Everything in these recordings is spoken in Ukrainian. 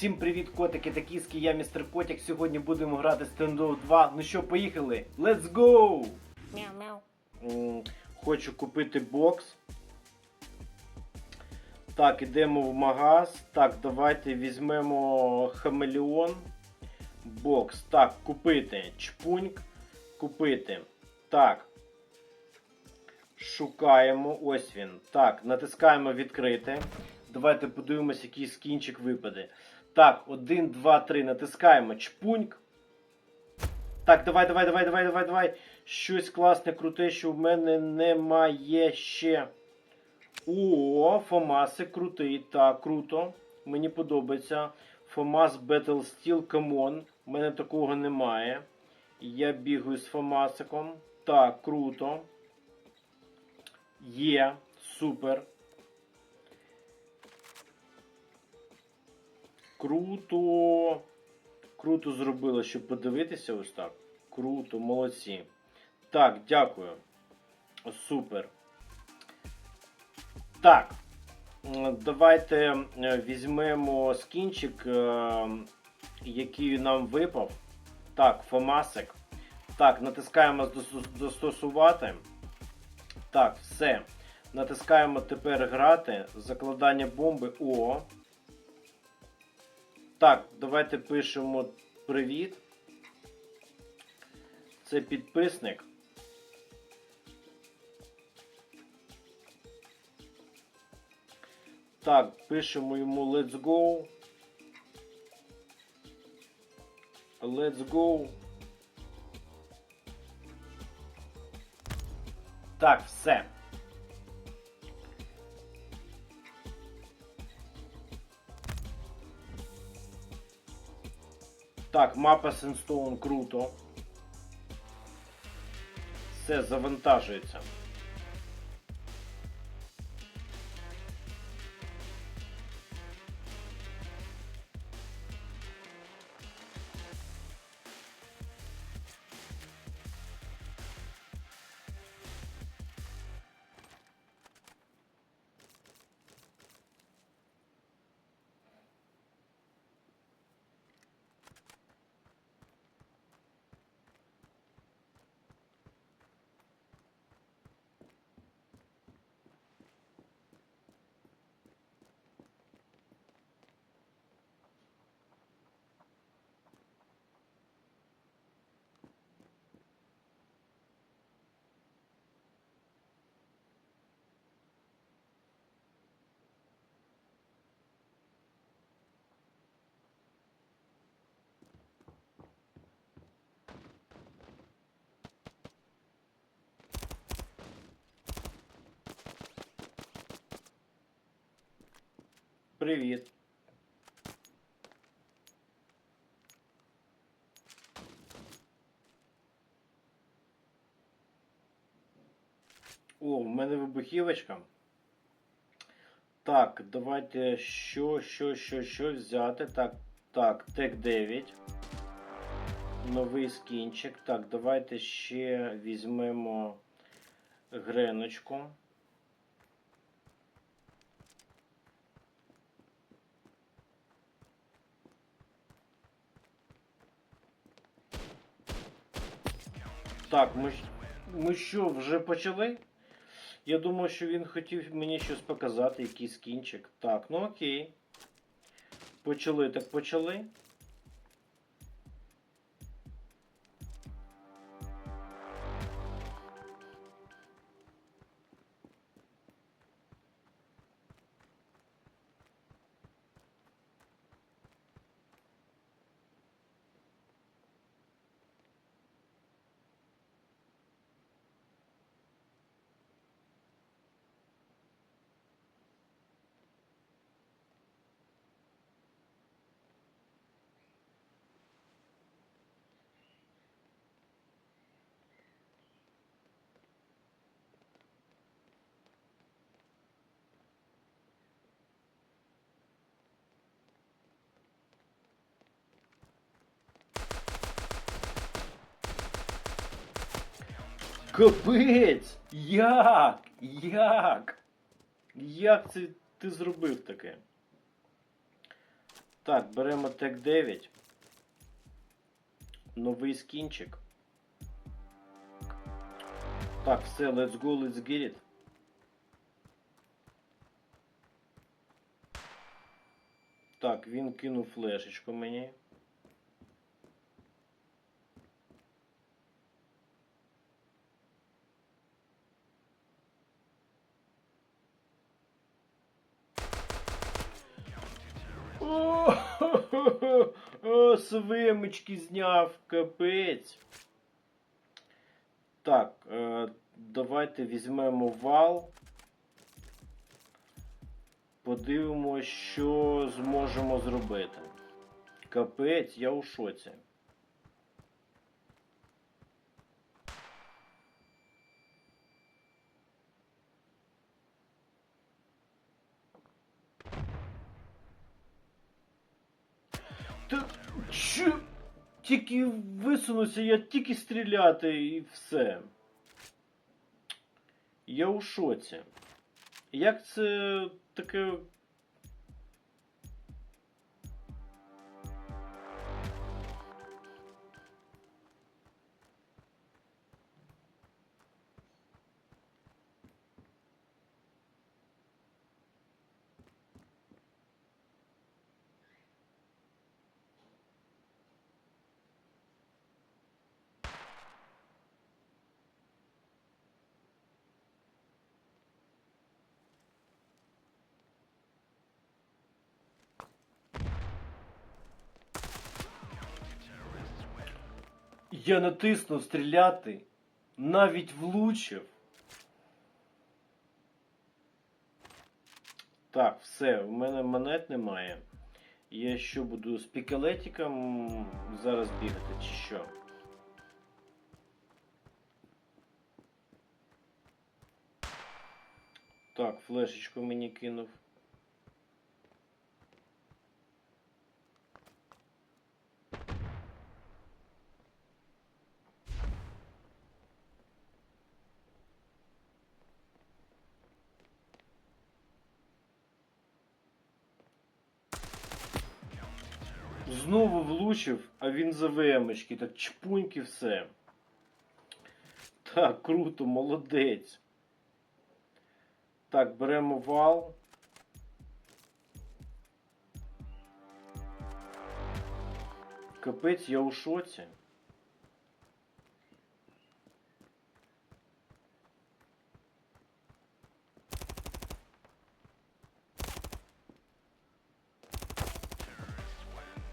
Всім привіт, котики та кіски, я містер Котик. Сьогодні будемо грати стендов 2. Ну що, поїхали? Let's go! Мяу мяу. Хочу купити бокс. Так, ідемо в магаз. Так, давайте візьмемо хамелеон. Бокс. Так, купити. Чпуньк. Купити. Так. Шукаємо. Ось він. Так, натискаємо відкрити. Давайте подивимось, який скінчик випаде. Так, 1, 2, 3. Натискаємо. Чпуньк. Так, давай, давай, давай, давай, давай, давай. Щось класне, круте, що в мене немає ще. О, Фомасик крутий. Так, круто. Мені подобається. Фомас Battle Steel, камон. У мене такого немає. Я бігаю з Фомасиком. Так, круто. Є. Супер. Круто. Круто зробили, щоб подивитися ось так. Круто, молодці. Так, дякую. Супер. Так. Давайте е, візьмемо скінчик, е, який нам випав. Так, Фомасик. Так, натискаємо застосувати. Так, все. Натискаємо тепер грати. Закладання бомби. О. Так, давайте пишемо привіт. Це підписник. Так, пишемо йому let's go. Let's go. Так, все. Так, мапа Сенстоун круто. Все завантажується. Привіт. О, в мене вибухівочка. Так, давайте що, що, що, що взяти. Так, так, тек 9. Новий скінчик. Так, давайте ще візьмемо греночку. Так, ми, ми що, вже почали? Я думав, що він хотів мені щось показати, якийсь кінчик. Так, ну окей. Почали, так почали. Капець! Як? Як? Як це ти зробив таке? Так, беремо тек 9. Новий скінчик. Так, все, let's go, let's get it. Так, він кинув флешечку мені. Свимочки зняв, капець. Так, е, давайте візьмемо вал. Подивимось, що зможемо зробити. Капець, я у шоці. Та що? Тільки висунуся, я тільки стріляти і все. Я у шоці. Як це таке. Я натиснув стріляти, навіть влучив. Так, все, в мене монет немає. Я що буду з пікалетиком зараз бігати, чи що? Так, флешечку мені кинув. Знову влучив, а він за ВМочки, так чпуньки все. Так, круто, молодець. Так, беремо вал. Капець, я у шоці.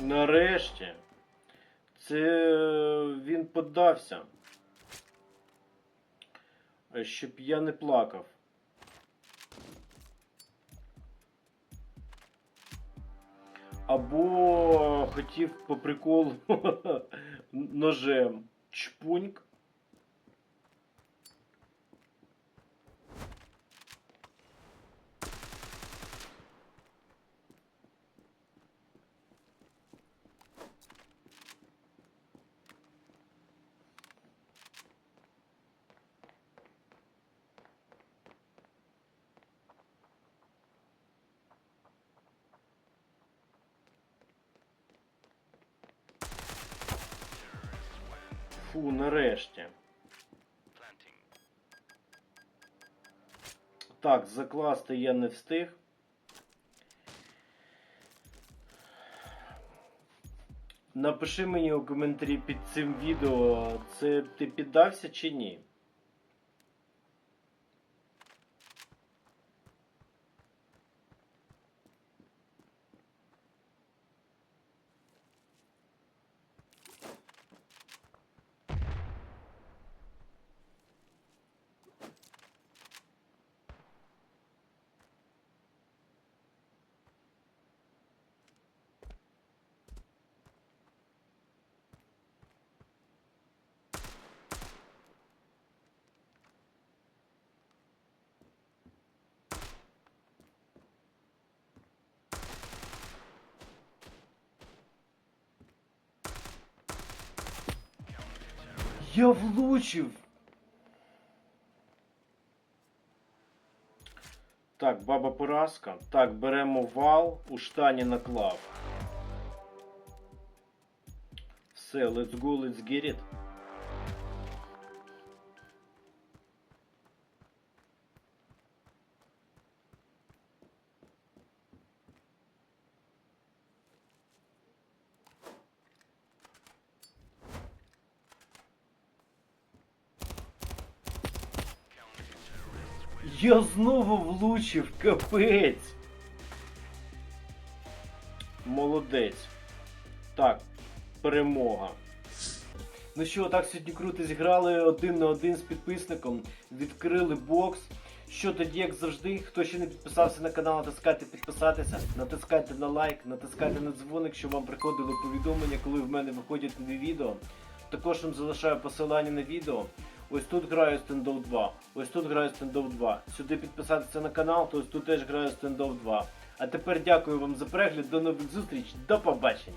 Нарешті. Це він подався, Щоб я не плакав. Або хотів по приколу ножем чпуньк. Фу, нарешті. Так, закласти я не встиг. Напиши мені у коментарі під цим відео, це ти піддався чи ні. Я влучив! Так, баба поразка. Так, беремо вал, у штані наклав. Все, let's go, let's get it. Я знову влучив, капець. Молодець. Так, перемога. Ну що, так сьогодні круто зіграли один на один з підписником, відкрили бокс. Що тоді, як завжди, хто ще не підписався на канал, натискайте підписатися, натискайте на лайк, натискайте на дзвоник, щоб вам приходили повідомлення, коли в мене виходять нові відео. Також вам залишаю посилання на відео. Ось тут граю стендов 2, ось тут граю стендов 2. Сюди підписатися на канал, то ось тут теж граю стендов 2. А тепер дякую вам за перегляд, до нових зустріч, до побачення!